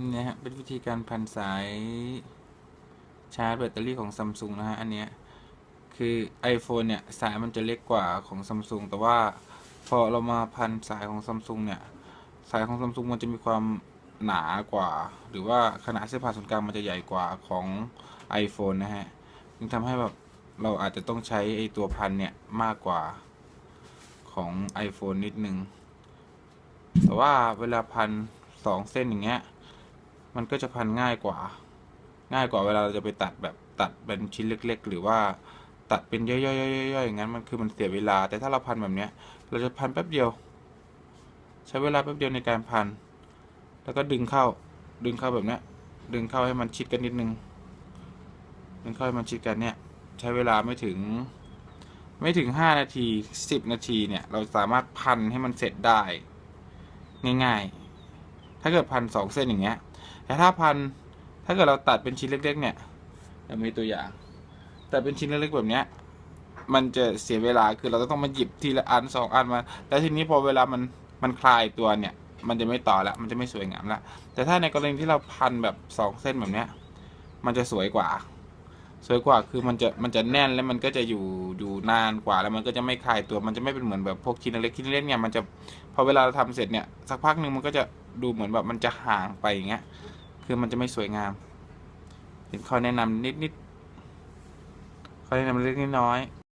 นี่ฮะเป็นวิธีการพันสายชาร์จแบตเตอรี่ของซัมซุงนะฮะ อันเนี้ยคือ iPhone เนี่ย สายมันจะเล็กกว่าของซัมซุงแต่ว่าพอเรามาพันสายของซัมซุงเนี่ย สายของซัมซุงมันจะมีความหนากว่า หรือว่าขนาดเส้นผ่าศูนย์กลางมันจะใหญ่กว่าของ iPhone นะฮะจึงทำให้แบบเราอาจจะต้องใช้ไอตัวพันเนี่ยมากกว่าของ iPhone นิดนึง แต่ว่าเวลาพันสองเส้นอย่างเงี้ย มันก็จะพันง่ายกว่า ง่ายกว่าเวลาเราจะไปตัดแบบตัดเป็นชิ้นเล็ก ๆ หรือว่าตัดเป็นย่อยๆๆๆอย่างนั้นมันคือมันเสียเวลา แต่ถ้าเราพันแบบเนี้ย เราจะพันแป๊บเดียว ใช้เวลาแป๊บเดียวในการพัน แล้วก็ดึงเข้า ดึงเข้าแบบเนี้ย ดึงเข้าให้มันชิดกันนิดนึง ดึงเข้าให้มันชิดกันเนี่ยใช้เวลาไม่ถึง ไม่ถึงห้านาทีสิบนาทีเนี่ย เราสามารถพันให้มันเสร็จได้ ง่ายๆ ถ้าเกิดพันสองเส้นอย่างเงี้ย แต่ถ้าพันถ้าเกิดเราตัดเป็นชิ้นเล็ก ๆ เนี่ยเรามีตัวอย่าง แต่เป็นชิ้นเล็กๆแบบเนี้ยมันจะเสียเวลาคือเราจะต้องมาหยิบทีละอันสองอันมา แล้วทีนี้พอเวลามันมันคลายตัวเนี่ย มันจะไม่ต่อละมันจะไม่สวยงามละแต่ถ้าในกรณีที่เราพันแบบสองเส้นแบบเนี้ยมันจะสวยกว่า สวยกว่าคือมันจะมันจะแน่นแล้วมันก็จะอยู่อยู่นานกว่าแล้วมันก็จะไม่คลายตัวมันจะไม่เป็นเหมือนแบบพวกชิ้นเล็กชิ้นเล็กเนี่ยมันจะพอเวลาเราทำเสร็จเนี่ยสักพักหนึ่งมันก็จะดูเหมือนแบบมันจะห่างไปอย่างเงี้ย คือมันจะไม่สวยงาม เป็นข้อแนะนำนิดๆข้อแนะนำเล็กน้อย